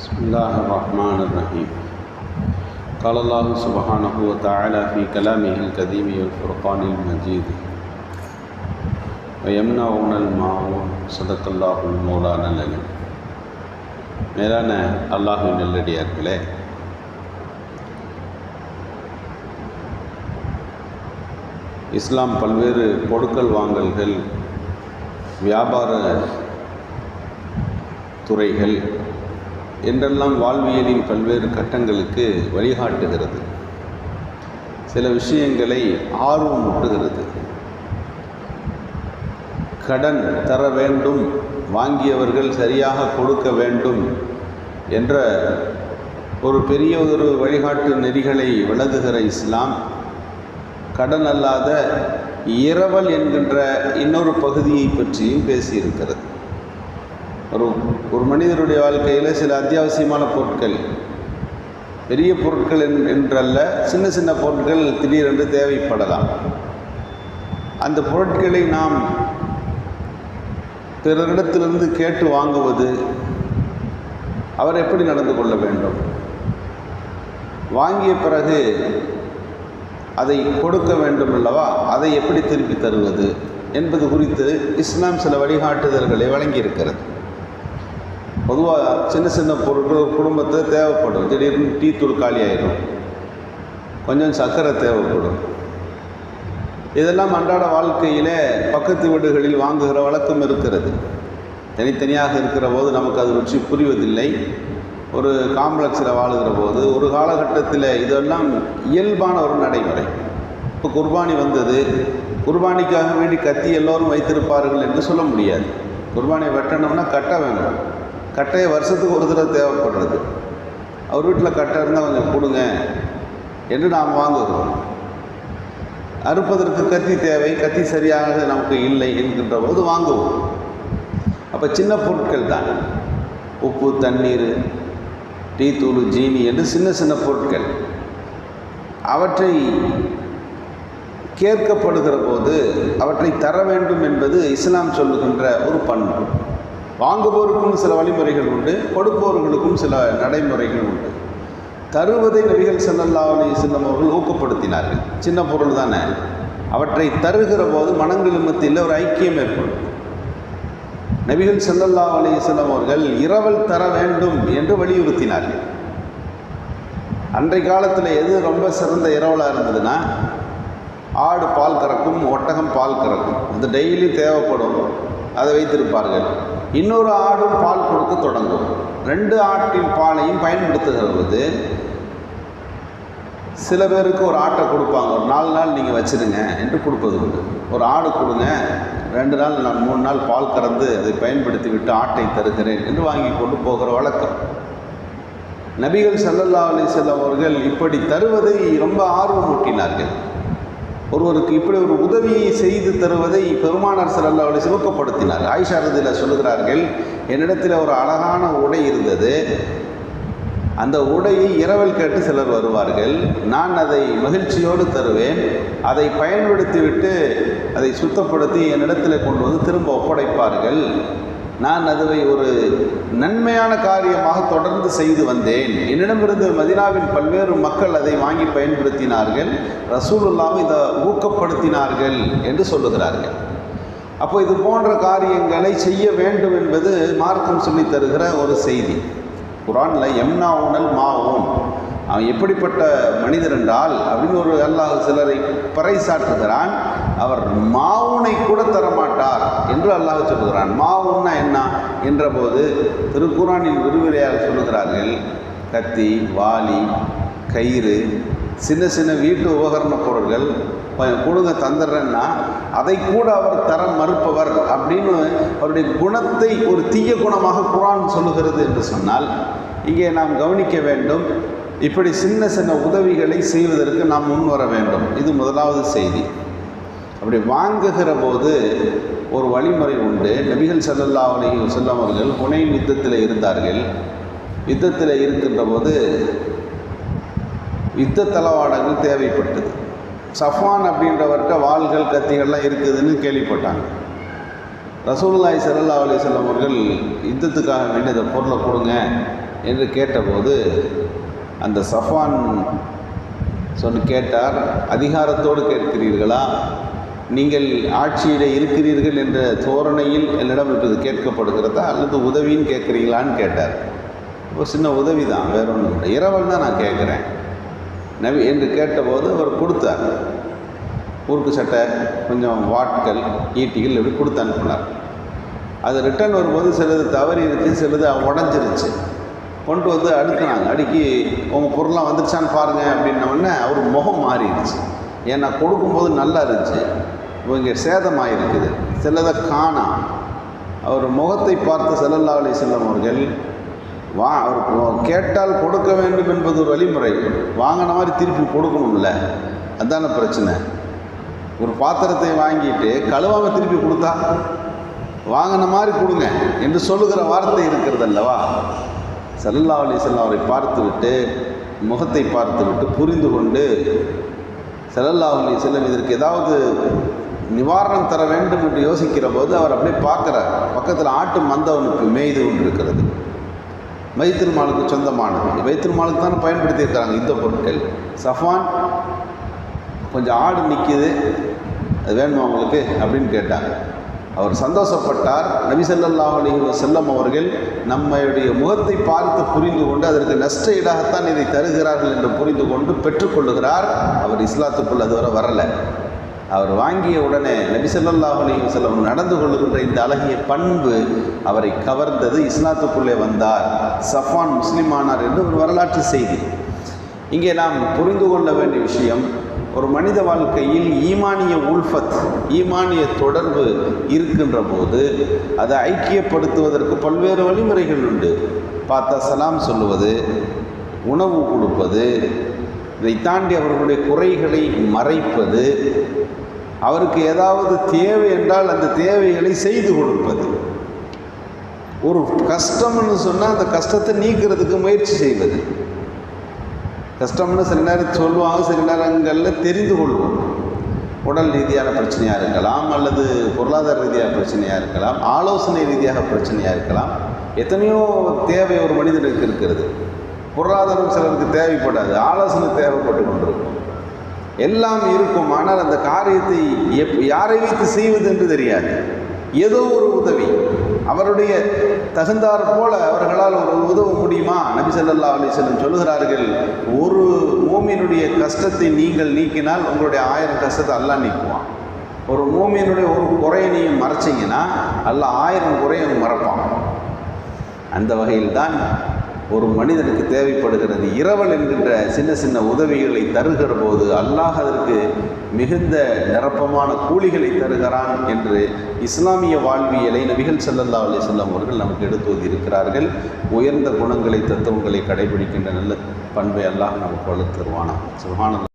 بسم الله الرحمن الرحيم قال الله سبحانه وتعالى في كلامه القديم والفرقان المجيد ويمنعون الماعون صدق الله المولانا العليم மேலான அல்லாஹின் நல்லடியார்களே இஸ்லாம் பல்வேறு கொடுக்கல் வாங்கல்கள் வியாபார துறைகள் என்றெல்லாம் வாழ்வியலின் பல்வேறு கட்டங்களுக்கு வழிகாட்டுகிறது. சில விஷயங்களை ஆர்வம் ஊட்டுகிறது. கடன் தர வேண்டும் வாங்கியவர்கள் சரியாக கொடுக்க வேண்டும் என்ற ஒரு பெரிய ஒரு வழிகாட்டு நெறிகளை விளங்குகிற இஸ்லாம் கடன் அல்லாத இரவல் என்கின்ற இன்னொரு பகுதியை பற்றியும் பேசியிருக்கிறது. ஒரு ஒரு மனிதருடைய வாழ்க்கையில் சில அத்தியாவசியமான பொருட்கள். பெரிய பொருட்கள் என் என்றல்ல சின்ன சின்ன பொருட்கள் திடீரென்று தேவைப்படலாம். அந்த பொருட்களை நாம் பிறரிடத்திலிருந்து கேட்டு வாங்குவது அவர் எப்படி நடந்து கொள்ள வேண்டும்? வாங்கிய பிறகு அதை கொடுக்க வேண்டும் அல்லவா? அதை எப்படி திருப்பி தருவது? என்பது குறித்து இஸ்லாம் சில வழிகாட்டுதல்களை வழங்கியிருக்கிறது. பொதுவாக சின்ன சின்ன பொருட்கள் குடும்பத்தை குடும்பத்தில் தேவைப்படும். திடீர்னு டீ தூள் காலி ஆயிடும். கொஞ்சம் சர்க்கரை தேவைப்படும். இதெல்லாம் அன்றாட வாழ்க்கையில் பக்கத்து வீடுகளில் வாங்குகிற வழக்கம் இருக்கிறது. தனித்தனியாக இருக்கிற போது நமக்கு அது ருச்சி புரிவதில்லை. ஒரு காம்ப்ளெக்ஸில் வாழுகிற போது ஒரு காலகட்டத்தில் இதெல்லாம் இயல்பான ஒரு நடைமுறை. இப்போ குர்பானி வந்தது. குர்பானிக்காக வேண்டி கத்தி எல்லோரும் வைத்திருப்பார்கள் என்று சொல்ல முடியாது. குர்பானியை வெட்டணும்னா கட்ட வேணும் கட்டையை வருஷத்துக்கு ஒரு தடவை தேவைப்படுறது. அவர் வீட்டில் கட்டை இருந்தால் கொஞ்சம் கொடுங்க. என்று நாம் வாங்குகிறோம். அறுப்பதற்கு கத்தி தேவை கத்தி சரியாக நமக்கு இல்லை என்கின்ற போது வாங்குவோம். அப்போ சின்ன பொருட்கள் தான். உப்பு தண்ணீர் டீ தூள் ஜீனி என்று சின்ன சின்ன பொருட்கள். அவற்றை கேட்கப்படுகிற போது அவற்றை தர வேண்டும் என்பது இஸ்லாம் சொல்லுகின்ற ஒரு பண்பு. வாங்குபவருக்கும் சில வழிமுறைகள் உண்டு கொடுப்பவர்களுக்கும் சில நடைமுறைகள் உண்டு. தருவதை நபிகள் செல்லல்லா அலி செல்லம் அவர்கள் ஊக்கப்படுத்தினார்கள். சின்ன பொருள் தானே? அவற்றை தருகிற போது மனங்கள் மத்தியில் ஒரு ஐக்கியம் ஏற்படும். நபிகள் செல்லல்லா அலி செல்லம் அவர்கள் இரவல் தர வேண்டும் என்று வலியுறுத்தினார்கள். அன்றைய காலத்தில் எது ரொம்ப சிறந்த இரவலாக இருந்ததுன்னா ஆடு பால் கறக்கும் ஒட்டகம் பால் கறக்கும். அது டெய்லி தேவைப்படும். அதை வைத்திருப்பார்கள். இன்னொரு ஆடும் பால் கொடுக்க தொடங்கும். ரெண்டு ஆட்டின் பாலையும் பயன்படுத்துகிற போது சில பேருக்கு ஒரு ஆட்டை கொடுப்பாங்க. ஒரு நாலு நாள் நீங்கள் வச்சுருங்க என்று கொடுப்பது உண்டு. ஒரு ஆடு கொடுங்க. ரெண்டு நாள் நான் மூணு நாள் பால் கறந்து அதை பயன்படுத்தி விட்டு ஆட்டை தருகிறேன் என்று வாங்கி கொண்டு போகிற வழக்கம். நபிகள் சல்லல்லா அலி செல்லம் அவர்கள் இப்படி தருவதை ரொம்ப ஆர்வம் ஊட்டினார்கள் ஒருவருக்கு இப்படி ஒரு உதவியை செய்து தருவதை பெருமானார் சல்லா அவளை சிவக்கப்படுத்தினார் ஆயிஷா ரதியில் சொல்லுகிறார்கள் என்னிடத்தில் ஒரு அழகான உடை இருந்தது. அந்த உடையை இரவல் கேட்டு சிலர் வருவார்கள். நான் அதை மகிழ்ச்சியோடு தருவேன். அதை பயன்படுத்திவிட்டு அதை சுத்தப்படுத்தி என்னிடத்தில் கொண்டு வந்து திரும்ப ஒப்படைப்பார்கள். நான் அதுவை ஒரு நன்மையான காரியமாக தொடர்ந்து செய்து வந்தேன். என்னிடமிருந்து மதினாவின் பல்வேறு மக்கள் அதை வாங்கி பயன்படுத்தினார்கள். ரசூலுல்லாவும் இதை ஊக்கப்படுத்தினார்கள் என்று சொல்லுகிறார்கள். அப்போ இது போன்ற காரியங்களை செய்ய வேண்டும் என்பது மார்க்கம் சொல்லி தருகிற ஒரு செய்தி. குரானில் எம்னா உணல் மாவும் அவன் எப்படிப்பட்ட மனிதர் என்றால் அப்படின்னு ஒரு அல்லாஹ் சிலரை பறைசாற்றுகிறான். அவர் மாவுனை கூட தரமாட்டார் என்று அல்லாஹ் சொல்லுகிறான். மாவுன்னா என்ன? என்றபோது திருக்குறானின் விரிவுரையாக சொல்லுகிறார்கள் கத்தி வாளி கயிறு சின்ன சின்ன வீட்டு உபகரண பொருட்கள் கொடுங்க தந்துடுறேன்னா அதை கூட அவர் தர மறுப்பவர் அப்படின்னு அவருடைய குணத்தை ஒரு தீய குணமாக குரான் சொல்லுகிறது என்று சொன்னால் இங்கே நாம் கவனிக்க வேண்டும் இப்படி சின்ன சின்ன உதவிகளை செய்வதற்கு நாம் முன் வர வேண்டும். இது முதலாவது செய்தி. அப்படி வாங்குகிற போது ஒரு வழிமுறை உண்டு. நபிகள் சல்லல்லா அலி செல்லம் அவர்கள் புனையின் யுத்தத்தில் இருந்தார்கள். யுத்தத்தில் இருக்கின்ற போது யுத்த தளவாடங்கள் தேவைப்பட்டது. சஃபான் அப்படின்றவர்கிட்ட வாள்கள் கத்திகள்லாம் இருக்குதுன்னு கேள்விப்பட்டாங்க. ரசூல்லாய் சல்லா அலி செல்லம் அவர்கள் யுத்தத்துக்காக வேண்டிய இந்த பொருளை கொடுங்க என்று கேட்டபோது அந்த சஃபான் சொன்னு கேட்டார் அதிகாரத்தோடு கேட்கிறீர்களா? நீங்கள் ஆட்சியில் இருக்கிறீர்கள் என்ற தோரணையில் என்னிடம் இப்போது கேட்கப்படுகிறதா அல்லது உதவின்னு கேட்குறீங்களான்னு கேட்டார். ஒரு சின்ன உதவி தான் வேற ஒன்றும் இல்லை. இரவல் தான் நான் கேட்குறேன். நவி என்று கேட்டபோது அவர் கொடுத்தார். ஊருக்கு சட்டை கொஞ்சம் வாட்கள் ஈட்டிகள் இப்படி கொடுத்து அனுப்பினார். அது ரிட்டர்ன் வரும்போது சிலது தவறி இருக்குது சிலது உடஞ்சிருச்சு. கொண்டு வந்து அடுக்கினாங்க அடுக்கி உங்கள் பொருளாக வந்துருச்சான்னு பாருங்கள் அப்படின்ன உடனே அவர் முகம் மாறிடுச்சு. ஏன்னா கொடுக்கும்போது நல்லா இருந்துச்சு. இவங்க இங்கே சேதமாக இருக்குது சிலதை காணாம் அவர் முகத்தை பார்த்து செல்லல்லா அலி செல்லம் அவர்கள் வா அவர் கேட்டால் கொடுக்க வேண்டும் என்பது ஒரு வழிமுறை. வாங்கின மாதிரி திருப்பி கொடுக்கணும்ல. அதான பிரச்சனை. ஒரு பாத்திரத்தை வாங்கிட்டு கழுவாமல் திருப்பி கொடுத்தா? வாங்கின மாதிரி கொடுங்க என்று சொல்லுகிற வார்த்தை இருக்கிறது அல்லவா? சல்லா அலி செல்லம் அவரை பார்த்துவிட்டு முகத்தை பார்த்துவிட்டு புரிந்து கொண்டு சல்லல்லா அலிசல்லம் இதற்கு ஏதாவது நிவாரணம் தர வேண்டும் என்று யோசிக்கிற போது அவர் அப்படியே பார்க்குறார். பக்கத்தில் ஆட்டு மந்தவனுக்கு மேய்து கொண்டு இருக்கிறது வைத்திருமாளுக்கு சொந்தமானது. வைத்திருமாளுக்கு தானே பயன்படுத்தியிருக்கிறாங்க இந்த பொருட்கள். சஃபான் கொஞ்சம் ஆடு நிற்கிது அது வேணுமா உங்களுக்கு? அப்படின்னு கேட்டாங்க. அவர் சந்தோஷப்பட்டார். நபி ஸல்லல்லாஹு செல்லம் அவர்கள் நம்முடைய முகத்தை பார்த்து புரிந்து கொண்டு அதற்கு நஷ்ட ஈடாகத்தான் இதை தருகிறார்கள் என்று புரிந்து கொண்டு பெற்றுக்கொள்ளுகிறார் அவர் இஸ்லாத்துக்குள் அதுவரை வரலை. அவர் வாங்கிய உடனே நபிசல்லாஹுலையும் செல்லம் நடந்து கொள்ளுகின்ற இந்த அழகிய பண்பு அவரை கவர்ந்தது. இஸ்லாத்துக்குள்ளே வந்தார். சஃபான் முஸ்லிமானார் என்று ஒரு வரலாற்று செய்தி. இங்கே நாம் புரிந்து கொள்ள வேண்டிய விஷயம் ஒரு மனித வாழ்க்கையில் ஈமானிய உல்ஃபத் ஈமானிய தொடர்பு இருக்கின்ற போது அதை ஐக்கியப்படுத்துவதற்கு பல்வேறு வழிமுறைகள் உண்டு. பார்த்தா சலாம் சொல்லுவது உணவு கொடுப்பது இதை தாண்டி அவர்களுடைய குறைகளை மறைப்பது அவருக்கு ஏதாவது தேவை என்றால் அந்த தேவைகளை செய்து கொடுப்பது. ஒரு கஷ்டம்னு சொன்னால் அந்த கஷ்டத்தை நீக்கிறதுக்கு முயற்சி செய்வது. கஷ்டம்னு சில நேரம் சொல்லுவாங்க சில நேரங்களில் தெரிந்து கொள்வோம். உடல் ரீதியான பிரச்சனையாக இருக்கலாம் அல்லது பொருளாதார ரீதியாக பிரச்சனையாக இருக்கலாம் ஆலோசனை ரீதியாக பிரச்சனையாக இருக்கலாம். எத்தனையோ தேவை ஒரு மனிதனுக்கு இருக்கிறது. பொருளாதாரம் சிலருக்கு தேவைப்படாது ஆலோசனை தேவைப்பட்டு கொண்டிருக்கும். எல்லாம் இருக்கும் ஆனால் அந்த காரியத்தை எப் யாரை வைத்து செய்வது என்று தெரியாது. ஏதோ ஒரு உதவி. அவருடைய தகுந்தாற் போல அவர்களால் ஒரு உதவ முடியுமா? நபி சல்லா அலிசல்லம் சொல்லுகிறார்கள் ஒரு மூமியினுடைய கஷ்டத்தை நீங்கள் நீக்கினால் உங்களுடைய ஆயிரம் கஷ்டத்தை அல்லா நீக்குவான். ஒரு மூமியினுடைய ஒரு குறையை நீங்கள் மறைச்சிங்கன்னா அல்ல ஆயிரம் குறையை மறப்பான். அந்த வகையில் தான் ஒரு மனிதனுக்கு தேவைப்படுகிறது. இரவல் என்கின்ற சின்ன சின்ன உதவிகளை தருகிற போது அல்லாஹ் அதற்கு மிகுந்த நிரப்பமான கூலிகளை தருகிறான் என்று இஸ்லாமிய வாழ்வியலை நபிகள் ஸல்லல்லாஹு அலி வஸல்லம் அவர்கள் நமக்கு எடுத்து இருக்கிறார்கள் உயர்ந்த குணங்களை தத்துவங்களை கடைபிடிக்கின்ற நல்ல பண்பை அல்லாஹ் நமக்கு வளர்த்துருவானா தருவானா